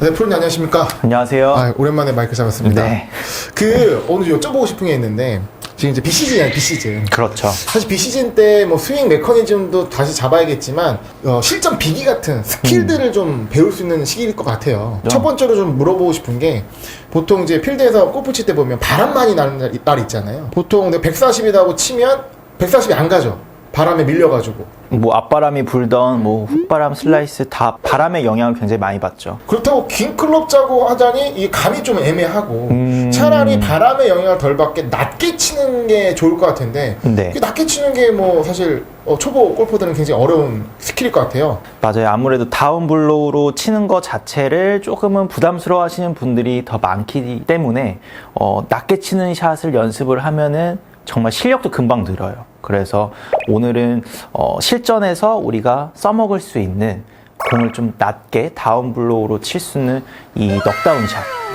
네, 프로님 안녕하십니까? 안녕하세요. 아, 오랜만에 마이크 잡았습니다. 네. 그 오늘 여쭤보고 싶은 게 있는데 지금 이제 비시즌이야 비시즌. 그렇죠. 사실 비시즌 때 뭐 스윙 메커니즘도 다시 잡아야겠지만 어, 실전 비기 같은 스킬들을 좀 배울 수 있는 시기일 것 같아요. 네. 첫 번째로 좀 물어보고 싶은 게 보통 이제 필드에서 골프 칠 때 보면 바람 많이 나는 날, 날 있잖아요. 보통 140이라고 치면 140이 안 가죠. 바람에 밀려가지고. 뭐 앞바람이 불던 뭐 훅바람 슬라이스 다 바람의 영향을 굉장히 많이 받죠. 그렇다고 긴 클럽 짜고 하자니 이 감이 좀 애매하고 음. 차라리 바람의 영향을 덜 받게 낮게 치는 게 좋을 것 같은데 네. 그 낮게 치는 게 뭐 사실 어, 초보 골퍼들은 굉장히 어려운 스킬일 것 같아요. 맞아요. 아무래도 다운 블로우로 치는 것 자체를 조금은 부담스러워 하시는 분들이 더 많기 때문에 어, 낮게 치는 샷을 연습을 하면은 정말 실력도 금방 늘어요. 그래서 오늘은 어, 실전에서 우리가 써먹을 수 있는 공을 좀 낮게 다운 블로우로 칠 수 있는 이 넉다운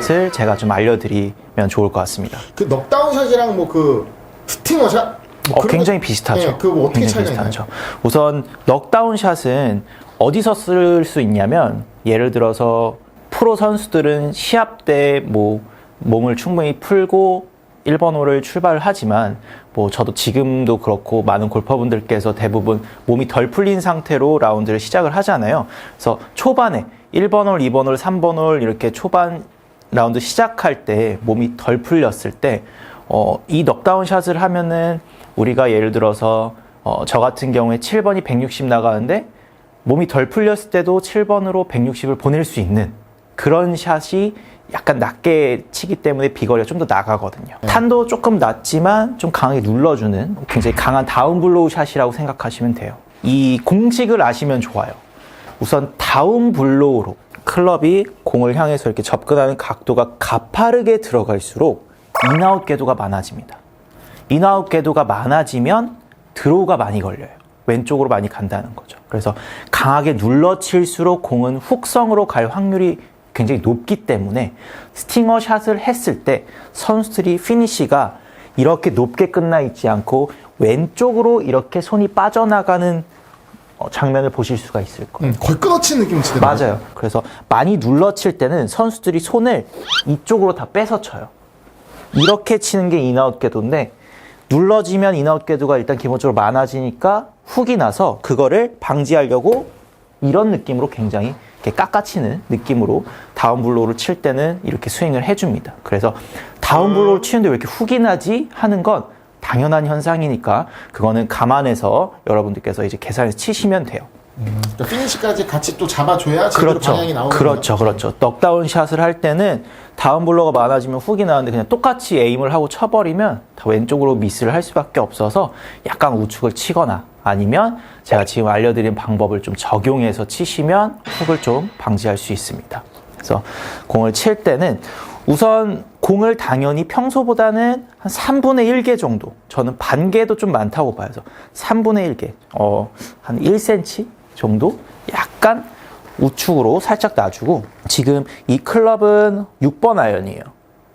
샷을 제가 좀 알려드리면 좋을 것 같습니다. 그 넉다운 샷이랑 뭐 그 스팅어 샷? 뭐 어, 굉장히 거- 비슷하죠. 네, 그뭐 어떻게 굉장히? 비슷하죠. 우선 넉다운 샷은 어디서 쓸 수 있냐면 예를 들어서 프로 선수들은 시합 때 뭐 몸을 충분히 풀고 1번 홀을 출발을 하지만 뭐 저도 지금도 그렇고 많은 골퍼분들께서 대부분 몸이 덜 풀린 상태로 라운드를 시작을 하잖아요. 그래서 초반에 1번 홀, 2번 홀, 3번 홀 이렇게 초반 라운드 시작할 때 몸이 덜 풀렸을 때, 어, 이 넉다운 샷을 하면은 우리가 예를 들어서, 어, 저 같은 경우에 7번이 160 나가는데 몸이 덜 풀렸을 때도 7번으로 160을 보낼 수 있는 그런 샷이 약간 낮게 치기 때문에 비거리가 좀 더 나가거든요. 탄도 조금 낮지만 좀 강하게 눌러주는 굉장히 강한 다운 블로우 샷이라고 생각하시면 돼요. 이 공식을 아시면 좋아요. 우선 다운 블로우로 클럽이 공을 향해서 이렇게 접근하는 각도가 가파르게 들어갈수록 인아웃 궤도가 많아집니다. 인아웃 궤도가 많아지면 드로우가 많이 걸려요. 왼쪽으로 많이 간다는 거죠. 그래서 강하게 눌러칠수록 공은 훅성으로 갈 확률이 굉장히 높기 때문에 스팅어 샷을 했을 때 선수들이 피니시가 이렇게 높게 끝나 있지 않고 왼쪽으로 이렇게 손이 빠져나가는 어, 장면을 보실 수가 있을 거예요. 음, 거의 끊어치는 느낌이 치더라고요. 맞아요. 그래서 많이 눌러 칠 때는 선수들이 손을 이쪽으로 다 빼서 쳐요. 이렇게 치는 게 인아웃 궤도인데 눌러지면 인아웃 궤도가 일단 기본적으로 많아지니까 훅이 나서 그거를 방지하려고 이런 느낌으로 굉장히 깎아치는 느낌으로 다운 블로우를 칠 때는 이렇게 스윙을 해줍니다. 그래서 다운 블로우를 치는데 왜 이렇게 훅이 나지 하는 건 당연한 현상이니까 그거는 감안해서 여러분들께서 이제 계산해서 치시면 돼요. 그러니까 피니시까지 같이 또 잡아줘야 제대로 그렇죠. 방향이 나오는 그렇죠. 그렇죠. 넉다운 샷을 할 때는 다운 블로가 많아지면 훅이 나는데 그냥 똑같이 에임을 하고 쳐버리면 다 왼쪽으로 미스를 할 수밖에 없어서 약간 우측을 치거나 아니면 제가 지금 알려드린 방법을 좀 적용해서 치시면 훅을 좀 방지할 수 있습니다. 그래서 공을 칠 때는 우선 공을 당연히 평소보다는 한 3분의 1개 정도, 저는 반 개도 좀 많다고 봐요. 그래서 3분의 1개, 어, 한 1cm 정도? 약간 우측으로 살짝 놔주고, 지금 이 클럽은 6번 아이언이에요.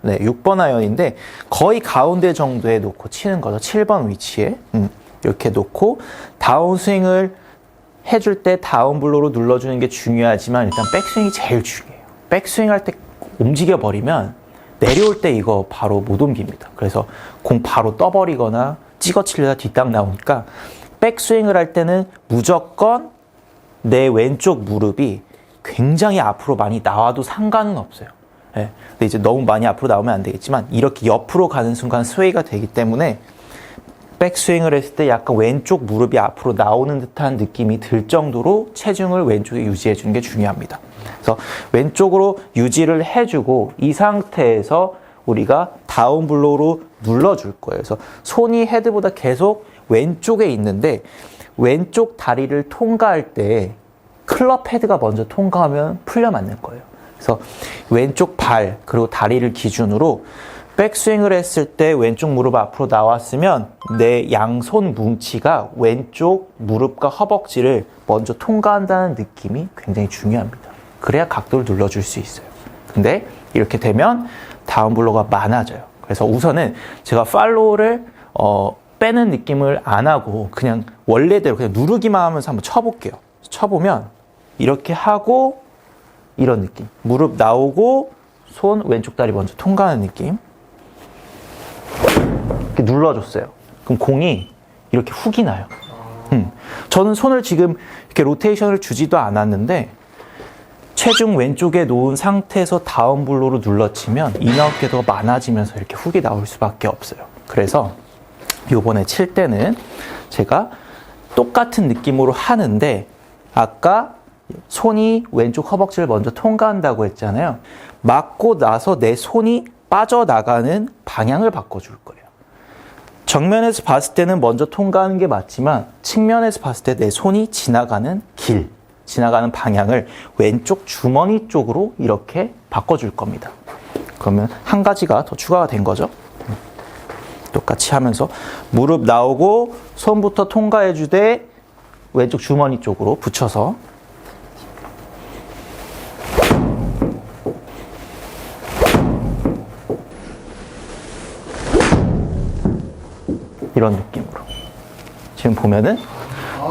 네, 6번 아이언인데, 거의 가운데 정도에 놓고 치는 거죠. 7번 위치에. 음, 이렇게 놓고, 다운 스윙을 해줄 때 다운 블로로 눌러주는 게 중요하지만, 일단 백스윙이 제일 중요해요. 백스윙 할 때 움직여 버리면 내려올 때 이거 바로 못 옮깁니다. 그래서 공 바로 떠버리거나 찍어치려다 뒷땅 나오니까 백스윙을 할 때는 무조건 내 왼쪽 무릎이 굉장히 앞으로 많이 나와도 상관은 없어요. 예. 근데 이제 너무 많이 앞으로 나오면 안 되겠지만 이렇게 옆으로 가는 순간 스웨이가 되기 때문에 백스윙을 했을 때 약간 왼쪽 무릎이 앞으로 나오는 듯한 느낌이 들 정도로 체중을 왼쪽에 유지해 주는 게 중요합니다. 그래서 왼쪽으로 유지를 해주고 이 상태에서 우리가 다운 블로우로 눌러줄 거예요. 그래서 손이 헤드보다 계속 왼쪽에 있는데 왼쪽 다리를 통과할 때 클럽 헤드가 먼저 통과하면 풀려 맞는 거예요. 그래서 왼쪽 발 그리고 다리를 기준으로 백스윙을 했을 때 왼쪽 무릎 앞으로 나왔으면 내 양손 뭉치가 왼쪽 무릎과 허벅지를 먼저 통과한다는 느낌이 굉장히 중요합니다. 그래야 각도를 눌러줄 수 있어요. 근데 이렇게 되면 다운 블로가 많아져요. 그래서 우선은 제가 팔로우를 어, 빼는 느낌을 안 하고 그냥 원래대로 그냥 누르기만 하면서 한번 쳐볼게요. 쳐보면 이렇게 하고 이런 느낌. 무릎 나오고 손 왼쪽 다리 먼저 통과하는 느낌. 이렇게 눌러줬어요. 그럼 공이 이렇게 훅이 나요. 음. 저는 손을 지금 이렇게 로테이션을 주지도 않았는데 체중 왼쪽에 놓은 상태에서 다운 블로로 눌러치면 인아웃 궤도가 많아지면서 이렇게 훅이 나올 수밖에 없어요. 그래서 요번에 칠 때는 제가 똑같은 느낌으로 하는데 아까 손이 왼쪽 허벅지를 먼저 통과한다고 했잖아요. 맞고 나서 내 손이 빠져나가는 방향을 바꿔줄 거예요. 정면에서 봤을 때는 먼저 통과하는 게 맞지만 측면에서 봤을 때 내 손이 지나가는 길, 지나가는 방향을 왼쪽 주머니 쪽으로 이렇게 바꿔줄 겁니다. 그러면 한 가지가 더 추가가 된 거죠. 똑같이 하면서 무릎 나오고 손부터 통과해 주되 왼쪽 주머니 쪽으로 붙여서 이런 느낌으로 지금 보면은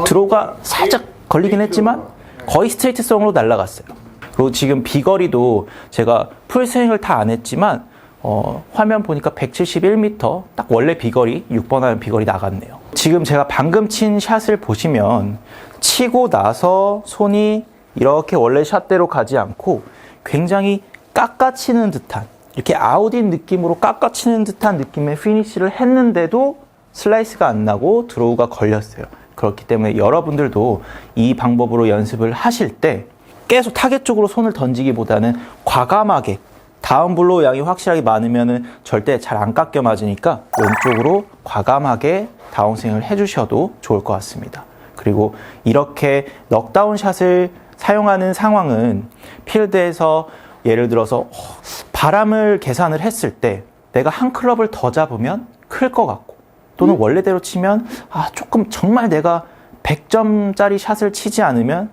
드로우가 살짝 걸리긴 했지만 거의 스트레이트성으로 날아갔어요. 그리고 지금 비거리도 제가 풀스윙을 다 안 했지만 어, 화면 보니까 171m 딱 원래 비거리 6번 하는 비거리 나갔네요. 지금 제가 방금 친 샷을 보시면 치고 나서 손이 이렇게 원래 샷대로 가지 않고 굉장히 깎아치는 듯한 이렇게 아웃인 느낌으로 깎아치는 듯한 느낌의 피니시를 했는데도 슬라이스가 안 나고 드로우가 걸렸어요. 그렇기 때문에 여러분들도 이 방법으로 연습을 하실 때 계속 타겟 쪽으로 손을 던지기보다는 과감하게 다운 블로우 양이 확실하게 많으면 절대 잘 안 깎여 맞으니까 왼쪽으로 과감하게 다운스윙을 해주셔도 좋을 것 같습니다. 그리고 이렇게 넉다운 샷을 사용하는 상황은 필드에서 예를 들어서 어, 바람을 계산을 했을 때 내가 한 클럽을 더 잡으면 클 것 같고 또는 원래대로 치면 아 조금 정말 내가 100점짜리 샷을 치지 않으면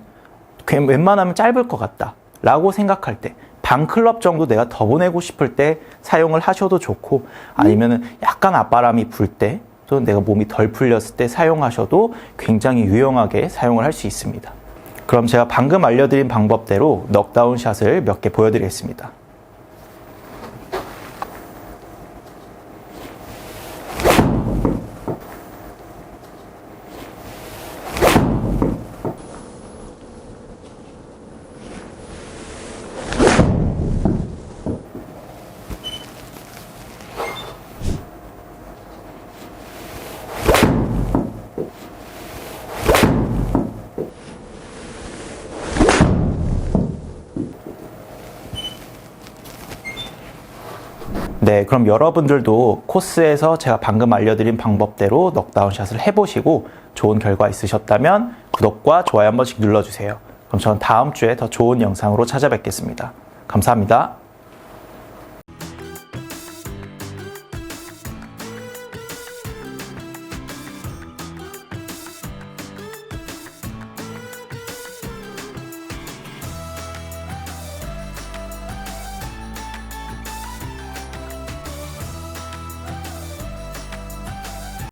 괜- 웬만하면 짧을 것 같다 라고 생각할 때 반 클럽 정도 내가 더 보내고 싶을 때 사용을 하셔도 좋고 아니면은 약간 앞바람이 불 때 또는 내가 몸이 덜 풀렸을 때 사용하셔도 굉장히 유용하게 사용을 할 수 있습니다. 그럼 제가 방금 알려드린 방법대로 넉다운 샷을 몇 개 보여드리겠습니다. 네, 그럼 여러분들도 코스에서 제가 방금 알려드린 방법대로 넉다운 샷을 해보시고 좋은 결과 있으셨다면 구독과 좋아요 한 번씩 눌러주세요. 그럼 저는 다음 주에 더 좋은 영상으로 찾아뵙겠습니다. 감사합니다.